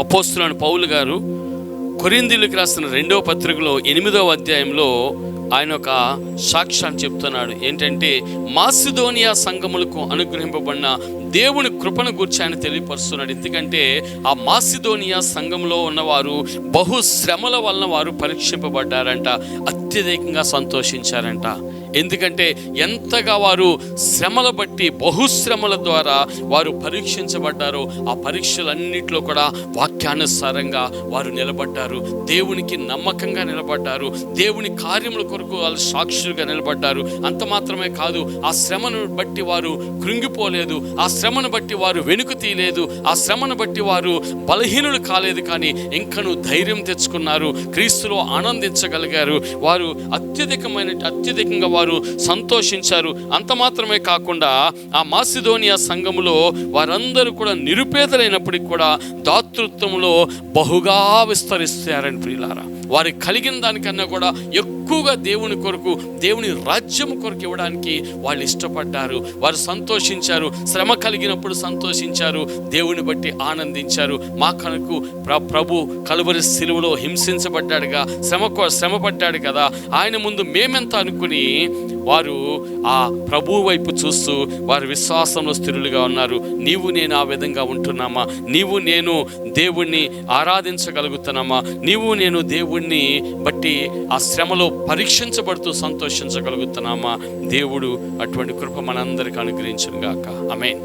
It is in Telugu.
అపోస్తులని పౌలు గారు కొరిందీలకు రాసిన రెండవ పత్రికలో ఎనిమిదవ అధ్యాయంలో ఆయన ఒక సాక్ష్యాన్ని చెప్తున్నాడు. ఏంటంటే మాసిదోనియా సంఘములకు అనుగ్రహింపబడిన దేవుని కృపను గురించి ఆయన తెలియపరుస్తున్నాడు. ఎందుకంటే ఆ మాసిదోనియా సంఘంలో ఉన్నవారు బహు శ్రమల వలన వారు పరీక్షింపబడ్డారంట అత్యధికంగా సంతోషించారంట. ఎందుకంటే ఎంతగా వారు శ్రమల బట్టి బహుశ్రమల ద్వారా వారు పరీక్షించబడ్డారో ఆ పరీక్షలన్నింటిలో కూడా వాక్యానుసారంగా వారు నిలబడ్డారు. దేవునికి నమ్మకంగా నిలబడ్డారు. దేవుని కార్యముల కొరకు వాళ్ళు సాక్షులుగా నిలబడ్డారు. అంత మాత్రమే కాదు ఆ శ్రమను బట్టి వారు కృంగిపోలేదు. ఆ శ్రమను బట్టి వారు వెనుక తీయలేదు. ఆ శ్రమను బట్టి వారు బలహీనులు కాలేదు కానీ ఇంకను ధైర్యం తెచ్చుకున్నారు. క్రీస్తులో ఆనందించగలిగారు. వారు అత్యధికమైన అత్యధికంగా వారు సంతోషించారు. అంత మాత్రమే కాకుండా ఆ మాసిధోనియా సంఘములో వారందరూ కూడా నిరుపేదలైనప్పటికీ కూడా దాతృత్వంలో బహుగా విస్తరిస్తారని ప్రియులారా. వారికి కలిగిన దానికన్నా కూడా ఎక్కువగా దేవుని కొరకు దేవుని రాజ్యం కొరకు ఇవ్వడానికి వాళ్ళు ఇష్టపడ్డారు. వారు సంతోషించారు. శ్రమ కలిగినప్పుడు సంతోషించారు. దేవుని బట్టి ఆనందించారు. మా కనుకు ప్ర- ప్రభు కలువరి సిలువలో హింసించబడ్డాడుగా శ్రమ శ్రమ పడ్డాడు కదా. ఆయన ముందు మేమెంత అనుకుని వారు ఆ ప్రభు వైపు చూస్తూ వారి విశ్వాసంలో స్థిరులుగా ఉన్నారు. నీవు నేను ఆ విధంగా ఉంటున్నామా? నీవు నేను దేవుణ్ణి ఆరాధించగలుగుతున్నామా? నీవు నేను దేవుణ్ణి బట్టి ఆ శ్రమలో పరీక్షించబడుతూ సంతోషించగలుగుతున్నామా? దేవుడు అటువంటి కృప మనందరికీ అనుగ్రహించును గాక ఆమేన్.